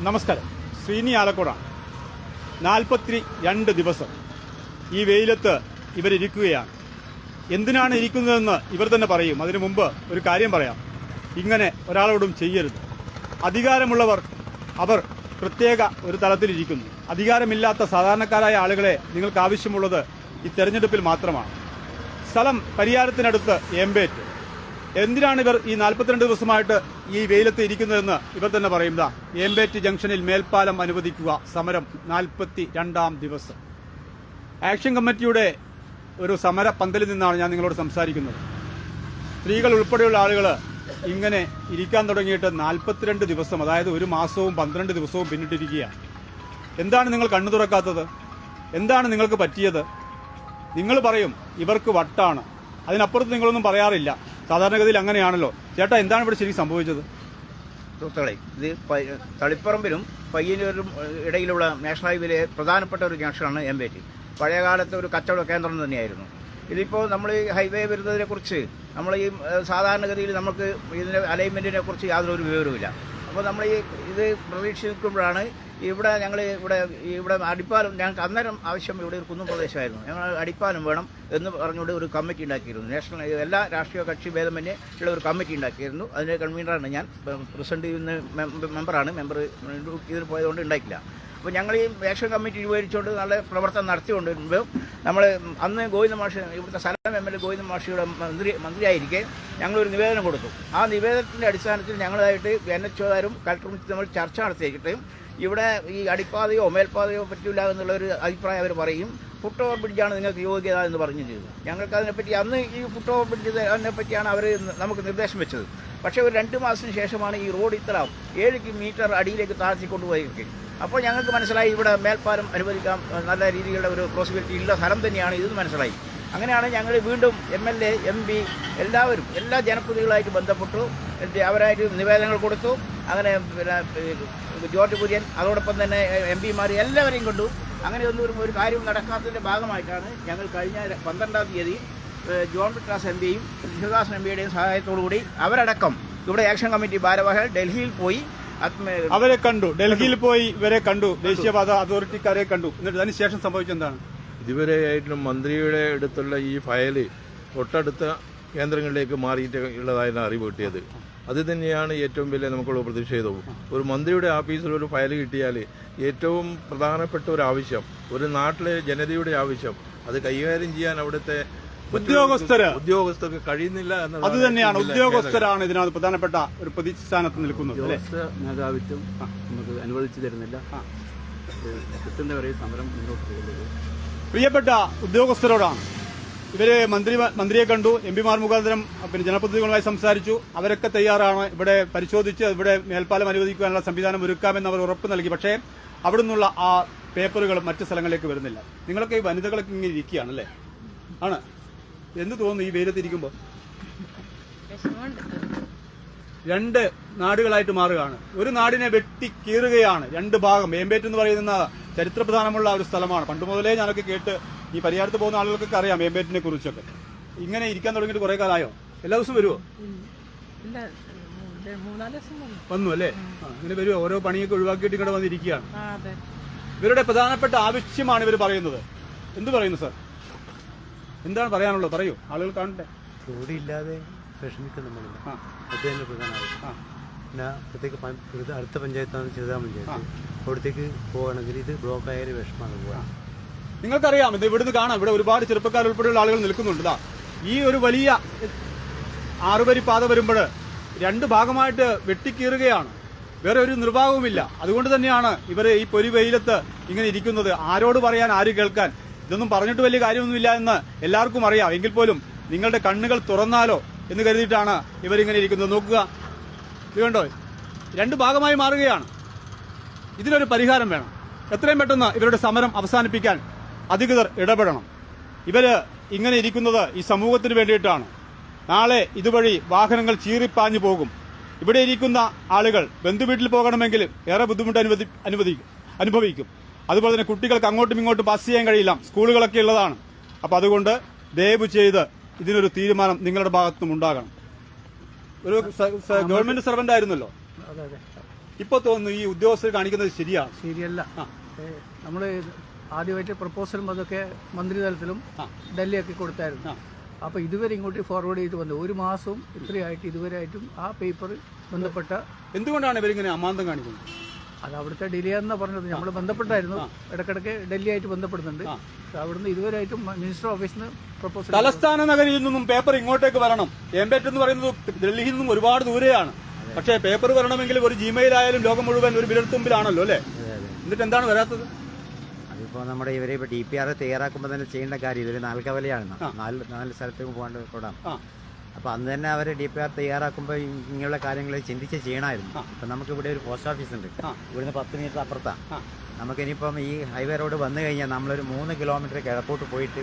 നമസ്കാരം. ശ്രീനി ആലക്കുട. നാൽപ്പത്തി രണ്ട് ദിവസം ഈ വെയിലത്ത് ഇവരിരിക്കുകയാണ്. എന്തിനാണ് ഇരിക്കുന്നതെന്ന് ഇവർ തന്നെ പറയും. അതിനു മുമ്പ് ഒരു കാര്യം പറയാം. ഇങ്ങനെ ഒരാളോടും ചെയ്യരുത്. അധികാരമുള്ളവർ അവർ പ്രത്യേക ഒരു തലത്തിലിരിക്കുന്നു. അധികാരമില്ലാത്ത സാധാരണക്കാരായ ആളുകളെ നിങ്ങൾക്ക് ആവശ്യമുള്ളത് ഈ തെരഞ്ഞെടുപ്പിൽ മാത്രമാണ്. സ്ഥലം പരിയാരത്തിനടുത്ത് ഏമ്പേറ്റ്. എന്തിനാണ് ഇവർ ഈ നാൽപ്പത്തിരണ്ട് ദിവസമായിട്ട് ഈ വെയിലത്ത് ഇരിക്കുന്നതെന്ന് ഇവർ തന്നെ പറയുന്നത് ഏമ്പേറ്റ് ജംഗ്ഷനിൽ മേൽപ്പാലം അനുവദിക്കുക. സമരം നാൽപ്പത്തി രണ്ടാം ദിവസം. ആക്ഷൻ കമ്മിറ്റിയുടെ ഒരു സമര പന്തലിൽ നിന്നാണ് ഞാൻ നിങ്ങളോട് സംസാരിക്കുന്നത്. സ്ത്രീകൾ ഉൾപ്പെടെയുള്ള ആളുകൾ ഇങ്ങനെ ഇരിക്കാൻ തുടങ്ങിയിട്ട് നാൽപ്പത്തിരണ്ട് ദിവസം അതായത് ഒരു മാസവും പന്ത്രണ്ട് ദിവസവും പിന്നിട്ടിരിക്കുകയാണ്. എന്താണ് നിങ്ങൾ കണ്ണു തുറക്കാത്തത്? എന്താണ് നിങ്ങൾക്ക് പറ്റിയത്? നിങ്ങൾ പറയും ഇവർക്ക് വട്ടാണ്. അതിനപ്പുറത്ത് നിങ്ങളൊന്നും പറയാറില്ല. സാധാരണഗതിയിൽ അങ്ങനെയാണല്ലോ. ചേട്ടാ എന്താണ് ഇവിടെ ശരിക്കും സംഭവിച്ചത്? സുഹൃത്തുക്കളെ ഇത് പ- തളിപ്പറമ്പിലും പയ്യന്നൂരും ഇടയിലുള്ള നാഷണൽ ഹൈവേയിലെ പ്രധാനപ്പെട്ട ഒരു ജംഗ്ഷനാണ് എം എംബേറ്റി പഴയകാലത്തെ ഒരു കച്ചവട കേന്ദ്രം തന്നെയായിരുന്നു. ഇതിപ്പോൾ നമ്മൾ ഈ ഹൈവേ വരുന്നതിനെക്കുറിച്ച് നമ്മൾ ഈ സാധാരണഗതിയിൽ നമുക്ക് ഇതിന്റെ അലൈൻമെന്റിനെ കുറിച്ച് യാതൊരു വിവരവുമില്ല. അപ്പോൾ നമ്മൾ ഈ ഇത് പ്രതീക്ഷിക്കുമ്പോഴാണ് ഇവിടെ ഞങ്ങൾ ഇവിടെ ഇവിടെ അടിപ്പാലം ഞങ്ങൾക്ക് അന്നേരം ആവശ്യം ഇവിടെ ഒരു കുന്നും പ്രദേശമായിരുന്നു. ഞങ്ങൾ അടിപ്പാലം വേണം എന്ന് പറഞ്ഞുകൊണ്ട് ഒരു കമ്മിറ്റി ഉണ്ടാക്കിയിരുന്നു. നാഷണൽ എല്ലാ രാഷ്ട്രീയ കക്ഷി ഭേദമന്യേ ഉള്ള ഒരു കമ്മിറ്റി ഉണ്ടാക്കിയിരുന്നു. അതിന്റെ കൺവീനറാണ് ഞാൻ. പ്രസിഡന്റ് മെമ്പറാണ് മെമ്പർ ഇതിന് പോയതുകൊണ്ട് ഉണ്ടാക്കില്ല അപ്പോൾ ഞങ്ങൾ ഈ ആക്ഷൻ കമ്മിറ്റി രൂപീകരിച്ചുകൊണ്ട് നല്ല പ്രവർത്തനം നടത്തിക്കൊണ്ടിരുമ്പോൾ നമ്മൾ അന്ന് ഗോവിന്ദ മാഷ് ഇവിടുത്തെ സ്ഥലം എം എൽ എ ഗോവിന്ദ മാഷിയുടെ മന്ത്രി മന്ത്രിയായിരിക്കെ ഞങ്ങളൊരു നിവേദനം കൊടുത്തു. ആ നിവേദനത്തിന്റെ അടിസ്ഥാനത്തിൽ ഞങ്ങളായിട്ട് എൻ എച്ച് ഒകാരും കളക്ടറും നമ്മൾ ചർച്ച നടത്തിയിട്ട് ഇവിടെ ഈ അടിപ്പാതയോ മേൽപ്പാതയോ പറ്റില്ല എന്നുള്ളൊരു അഭിപ്രായം അവർ പറയും. ഫുട് ഓവർ ബ്രിഡ്ജാണ് നിങ്ങൾക്ക് യോഗ്യത എന്ന് പറഞ്ഞു ചെയ്തു. ഞങ്ങൾക്ക് അതിനെപ്പറ്റി അന്ന് ഈ ഫുട് ഓവർ ബ്രിഡ്ജ് അതിനെപ്പറ്റിയാണ് അവർ നമുക്ക് നിർദ്ദേശം വെച്ചത്. പക്ഷേ ഒരു രണ്ട് മാസത്തിന് ശേഷമാണ് ഈ റോഡ് ഇത്ര ഏഴ് മീറ്റർ അടിയിലേക്ക് താഴ്ത്തി കൊണ്ടുപോയി അപ്പോൾ ഞങ്ങൾക്ക് മനസ്സിലായി ഇവിടെ മേൽപ്പാലം അനുവദിക്കാം. നല്ല രീതിയിലുള്ള ഒരു പോസിബിലിറ്റി ഉള്ള സ്ഥലം തന്നെയാണ് ഇതെന്ന് മനസ്സിലായി. അങ്ങനെയാണ് ഞങ്ങൾ വീണ്ടും M L A M P എല്ലാവരും എല്ലാ ജനപ്രതിനിധികളായിട്ട് ബന്ധപ്പെട്ടു. അവരായിട്ട് നിവേദനങ്ങൾ കൊടുത്തു. അങ്ങനെ ജോർജ് കുര്യൻ അതോടൊപ്പം തന്നെ എം പിമാർ എല്ലാവരെയും കൊണ്ടു. അങ്ങനെ ഒന്നും ഒരു- ഒരു കാര്യം നടക്കാത്തതിന്റെ ഭാഗമായിട്ടാണ് ഞങ്ങൾ കഴിഞ്ഞ പന്ത്രണ്ടാം തീയതി ജോൺ വിട്രാസ് എം പിയും ശിവദാസൻ എം പിയുടെയും സഹായത്തോടുകൂടി അവരടക്കം ഇവിടെ ആക്ഷൻ കമ്മിറ്റി ഭാരവാഹികൾ ഡൽഹിയിൽ പോയി അവരെ കണ്ടു. ഡൽഹിയിൽ പോയി ഇവരെ കണ്ടു. ദേശീയപാത അതോറിറ്റിക്കാരെ കണ്ടു. എന്നിട്ട് അതിനുശേഷം സംഭവിച്ചെന്താണ്? ഇതുവരെയായിട്ടും മന്ത്രിയുടെ അടുത്തുള്ള ഈ ഫയൽ തൊട്ടടുത്ത കേന്ദ്രങ്ങളിലേക്ക് മാറിയിട്ട് ഉള്ളതായാണ് അറിവ് കിട്ടിയത് അത് തന്നെയാണ് ഏറ്റവും വലിയ നമുക്കുള്ള പ്രതിഷേധവും ഒരു മന്ത്രിയുടെ ഓഫീസിൽ ഒരു ഫയൽ കിട്ടിയാൽ ഏറ്റവും പ്രധാനപ്പെട്ട ഒരു ആവശ്യം ഒരു നാട്ടിലെ ജനതയുടെ ആവശ്യം അത് കൈകാര്യം ചെയ്യാൻ അവിടുത്തെ ഉദ്യോഗസ്ഥര്. ഉദ്യോഗസ്ഥർക്ക് കഴിയുന്നില്ല അത് തന്നെയാണ്. ഉദ്യോഗസ്ഥരാണ് ഇതിനകത്ത് പ്രധാനപ്പെട്ട ഒരു പ്രതിസ്ഥാനത്ത് നിൽക്കുന്നത് മേധാവിത്വം നമുക്ക് അനുവദിച്ചു തരുന്നില്ല. കിട്ടുന്നവരെ സമരം മുന്നോട്ട് പോകുന്നത് പ്രിയപ്പെട്ട ഉദ്യോഗസ്ഥരോടാണ്. ഇവർ മന്ത്രി മന്ത്രിയെ കണ്ടു എം പിമാർ മുഖാന്തരം പിന്നെ ജനപ്രതിനിധികളുമായി സംസാരിച്ചു. അവരൊക്കെ തയ്യാറാണ് ഇവിടെ പരിശോധിച്ച് ഇവിടെ മേൽപ്പാലം അനുവദിക്കാനുള്ള സംവിധാനം ഒരുക്കാമെന്ന് അവർ ഉറപ്പ് നൽകി. പക്ഷേ അവിടെ നിന്നുള്ള ആ പേപ്പറുകൾ മറ്റ് സ്ഥലങ്ങളിലേക്ക് വരുന്നില്ല. നിങ്ങളൊക്കെ ഈ വനിതകളൊക്കെ ഇങ്ങനെ ഇരിക്കുകയാണല്ലേ? ആണ്. എന്ത് തോന്നുന്നു ഈ വെയിലത്തിരിക്കുമ്പോൾ രണ്ട് നാടുകളായിട്ട് മാറുകയാണ്. ഒരു നാടിനെ വെട്ടി കീറുകയാണ് രണ്ട് ഭാഗം. ഏമ്പേറ്റ് എന്ന് പറയുന്ന ചരിത്രപ്രധാനമുള്ള ഒരു സ്ഥലമാണ്. പണ്ട് മുതലേ ഞാനൊക്കെ കേട്ട് ഈ പരിഹാരത്ത് പോകുന്ന ആളുകൾക്കൊക്കെ അറിയാം മേമ്പേറ്റിനെ കുറിച്ചൊക്കെ. ഇങ്ങനെ ഇരിക്കാൻ തുടങ്ങിയിട്ട് കുറെ കാലമായോ? എല്ലാ ദിവസവും വരുമോ വന്നു. അല്ലേ? ഇങ്ങനെ വരുമോ ഓരോ പണിയൊക്കെ ഒഴിവാക്കിയിട്ട് ഇങ്ങോട്ട് വന്നിരിക്കുകയാണ്. അതെ. ഇവരുടെ പ്രധാനപ്പെട്ട ആവശ്യമാണ് ഇവർ പറയുന്നത്. എന്തു പറയുന്നു സർ? എന്താണ് പറയാനുള്ളത്? പറയൂ. ആളുകൾ കാണട്ടെ. ജോലിയില്ലാതെ ഇല്ലാതെ നമ്മളില്ല അത് തന്നെ പ്രധാന ആവശ്യം. ആ. പിന്നെ അടുത്ത പഞ്ചായത്താണ് ചെറുതാ പഞ്ചായത്ത്. അവിടത്തേക്ക് പോകണമെങ്കിൽ ഇത് ബ്ലോക്ക് ആയാലും വിഷമമാണ് പോകാൻ. നിങ്ങൾക്കറിയാം ഇത് ഇവിടുന്ന് കാണാം. ഇവിടെ ഒരുപാട് ചെറുപ്പക്കാർ ഉൾപ്പെടെയുള്ള ആളുകൾ നിൽക്കുന്നുണ്ട് ഈ ഒരു വലിയ ആറുവരി പാത വരുമ്പോൾ രണ്ട് ഭാഗമായിട്ട് വെട്ടിക്കീറുകയാണ്. വേറെ ഒരു നിർവാഹവുമില്ല. അതുകൊണ്ട് തന്നെയാണ് ഇവർ ഈ പൊരി വെയിലത്ത് ഇങ്ങനെ ഇരിക്കുന്നത്. ആരോട് പറയാൻ ആര് കേൾക്കാൻ? ഇതൊന്നും പറഞ്ഞിട്ട് വലിയ കാര്യമൊന്നുമില്ല എന്ന് എല്ലാവർക്കും അറിയാം. എങ്കിൽ പോലും നിങ്ങളുടെ കണ്ണുകൾ തുറന്നാലോ എന്ന് കരുതിയിട്ടാണ് ഇവരിങ്ങനെ ഇരിക്കുന്നത്. നോക്കുക. ഇത് കണ്ടോ? രണ്ട് ഭാഗമായി മാറുകയാണ്. ഇതിനൊരു പരിഹാരം വേണം. എത്രയും പെട്ടെന്ന് ഇവരുടെ സമരം അവസാനിപ്പിക്കാൻ അധികൃതർ ഇടപെടണം. ഇവർ ഇങ്ങനെ ഇരിക്കുന്നത് ഈ സമൂഹത്തിന് വേണ്ടിയിട്ടാണ്. നാളെ ഇതുവഴി വാഹനങ്ങൾ ചീറിപ്പാഞ്ഞു പോകും. ഇവിടെ ഇരിക്കുന്ന ആളുകൾ ബന്ധുവീട്ടിൽ പോകണമെങ്കിൽ ഏറെ ബുദ്ധിമുട്ട് അനുവദി അനുവദിക്കും അനുഭവിക്കും. അതുപോലെ തന്നെ കുട്ടികൾക്ക് അങ്ങോട്ടും ഇങ്ങോട്ടും പാസ് ചെയ്യാൻ കഴിയില്ല. സ്കൂളുകളൊക്കെ ഉള്ളതാണ്. അപ്പോൾ അതുകൊണ്ട് ദയവ് ചെയ്ത് ഇതിനൊരു തീരുമാനം നിങ്ങളുടെ ഭാഗത്തുനിന്നും ഉണ്ടാകണം ഒരു ഗവൺമെന്റ് സർവന്റ് ആയിരുന്നല്ലോ? അതെ അതെ. ഇപ്പൊ തോന്നുന്നു ഈ ഉദ്യോഗസ്ഥർ കാണിക്കുന്നത് ശരിയാ. ശരിയല്ല. നമ്മൾ നമ്മൾ ആദ്യമായിട്ട് പ്രപ്പോസലും അതൊക്കെ മന്ത്രിതലത്തിലും ഡൽഹി ഡൽഹിയൊക്കെ കൊടുത്തായിരുന്നു. അപ്പൊ അപ്പോൾ ഇതുവരെ ഇങ്ങോട്ട് ഫോർവേഡ് ചെയ്ത് വന്നു. ഒരു മാസവും ഇത്രയായിട്ട് ഇതുവരെ ആയിട്ടും ആ പേപ്പർ ബന്ധപ്പെട്ട എന്തുകൊണ്ടാണ് ഇവരിങ്ങനെ അമാന്തം കാണിക്കുന്നത്? അത് അവിടുത്തെ ഡിലേ എന്നാ പറഞ്ഞത്. നമ്മൾ ബന്ധപ്പെട്ടായിരുന്നു. ഇടക്കിടക്ക് ഡൽഹി ആയിട്ട് ബന്ധപ്പെടുന്നുണ്ട്. അവിടുന്ന് ഇതുവരെ ആയിട്ടും മിനിസ്റ്റർ ഓഫീസിൽ നിന്ന് പ്രപ്പോസൽ തലസ്ഥാന നഗരിയിൽ നിന്നും പേപ്പർ ഇങ്ങോട്ടേക്ക് വരണം. ഏമ്പേറ്റ് എന്ന് പറയുന്നത് ഡൽഹിയിൽ നിന്നും ഒരുപാട് ദൂരെയാണ്. പക്ഷേ പേപ്പർ വരണമെങ്കിൽ ഒരു ജിമെയിൽ ആയാലും ലോകം മുഴുവൻ ഒരു വിരൽത്തുമ്പിലാണല്ലോ അല്ലേ? എന്നിട്ട് എന്താണ് വരാത്തത്? അതിപ്പോൾ നമ്മുടെ ഇവരെ ഇപ്പോൾ ഡി പി ആർ തയ്യാറാക്കുമ്പോൾ തന്നെ ചെയ്യേണ്ട കാര്യം ഇതൊരു നാൽക്കവലയാണ് നാല് നാല് സ്ഥലത്തേക്ക് പോകാണ്ട് കൂടാം. അപ്പൊ അപ്പോൾ അന്ന് തന്നെ അവർ ഡി പി ആർ തയ്യാറാക്കുമ്പോൾ ഇങ്ങനെയുള്ള കാര്യങ്ങൾ ചിന്തിച്ച് ചെയ്യണമായിരുന്നു അപ്പൊ നമുക്ക് ഇവിടെ ഒരു പോസ്റ്റ് ഓഫീസ് ഉണ്ട്. ഇവിടുന്ന് പത്ത് മീറ്റർ അപ്പുറത്താണ് നമുക്ക് ഇനിയിപ്പം ഈ ഹൈവേ റോഡ് വന്നു കഴിഞ്ഞാൽ നമ്മളൊരു മൂന്ന് കിലോമീറ്റർ കിഴക്കോട്ട് പോയിട്ട്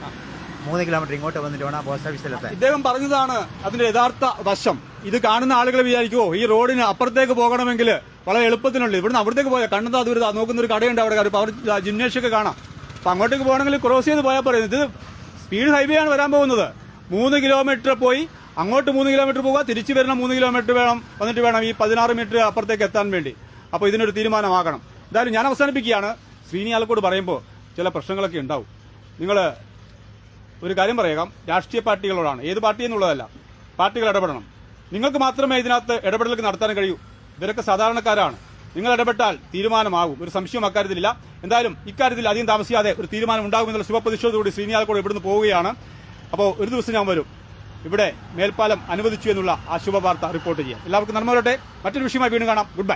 മൂന്ന് കിലോമീറ്റർ ഇങ്ങോട്ട് വന്നിട്ട് വേണം പോസ്റ്റ് ഓഫീസിലെത്താൻ ഇദ്ദേഹം പറഞ്ഞതാണ് അതിന്റെ യഥാർത്ഥ വശം. ഇത് കാണുന്ന ആളുകൾ വിചാരിക്കുമോ ഈ റോഡിന് അപ്പുറത്തേക്ക് പോകണമെങ്കിൽ വളരെ എളുപ്പത്തിനുള്ളൂ. ഇവിടുന്ന് അവിടത്തേക്ക് പോയാൽ കണ്ണതാ ദൂരത നോക്കുന്ന ഒരു കടയുണ്ട് അവിടെ. അവർ ജിംനേഷ്യൊക്കെ കാണാം. അപ്പൊ അങ്ങോട്ടേക്ക് പോകണമെങ്കിൽ ക്രോസ് ചെയ്ത് പോയാൽ പറയുന്നത് ഇത് സ്പീഡ് ഹൈവേ ആണ് വരാൻ പോകുന്നത്. മൂന്ന് കിലോമീറ്റർ പോയി അങ്ങോട്ട് മൂന്ന് കിലോമീറ്റർ പോകുക തിരിച്ചു വരണം മൂന്ന് കിലോമീറ്റർ വേണം. വന്നിട്ട് വേണം ഈ പതിനാറ് മീറ്റർ അപ്പുറത്തേക്ക് എത്താൻ വേണ്ടി. അപ്പോൾ ഇതിനൊരു തീരുമാനമാകണം. എന്തായാലും ഞാൻ അവസാനിപ്പിക്കുകയാണ്. ശ്രീനി ആലക്കോട് പറയുമ്പോൾ ചില പ്രശ്നങ്ങളൊക്കെ ഉണ്ടാവും. നിങ്ങൾ ഒരു കാര്യം പറയാം. രാഷ്ട്രീയ പാർട്ടികളോടാണ്. ഏത് പാർട്ടി എന്നുള്ളതല്ല. പാർട്ടികൾ ഇടപെടണം. നിങ്ങൾക്ക് മാത്രമേ ഇതിനകത്ത് ഇടപെടലൊക്കെ നടത്താൻ കഴിയൂ. ഇവരൊക്കെ സാധാരണക്കാരാണ്. നിങ്ങൾ ഇടപെട്ടാൽ തീരുമാനമാകും. ഒരു സംശയം അക്കാര്യത്തിലില്ല. എന്തായാലും ഇക്കാര്യത്തിൽ അധികം താമസിയാതെ ഒരു തീരുമാനം ഉണ്ടാകുമെന്നുള്ള ശുഭപ്രതിഷ്ഠയോടുകൂടി ശ്രീനിയാൽക്കോട് ഇവിടുന്ന് പോവുകയാണ്. അപ്പോൾ ഒരു ദിവസം ഞാൻ വരും. ഇവിടെ മേൽപ്പാലം അനുവദിച്ചു എന്നുള്ള ആ ശുഭവാർത്ത റിപ്പോർട്ട് ചെയ്യാം. എല്ലാവർക്കും നന്മ വരട്ടെ. മറ്റൊരു വിഷയമായി വീണ്ടും കാണാം. Good bye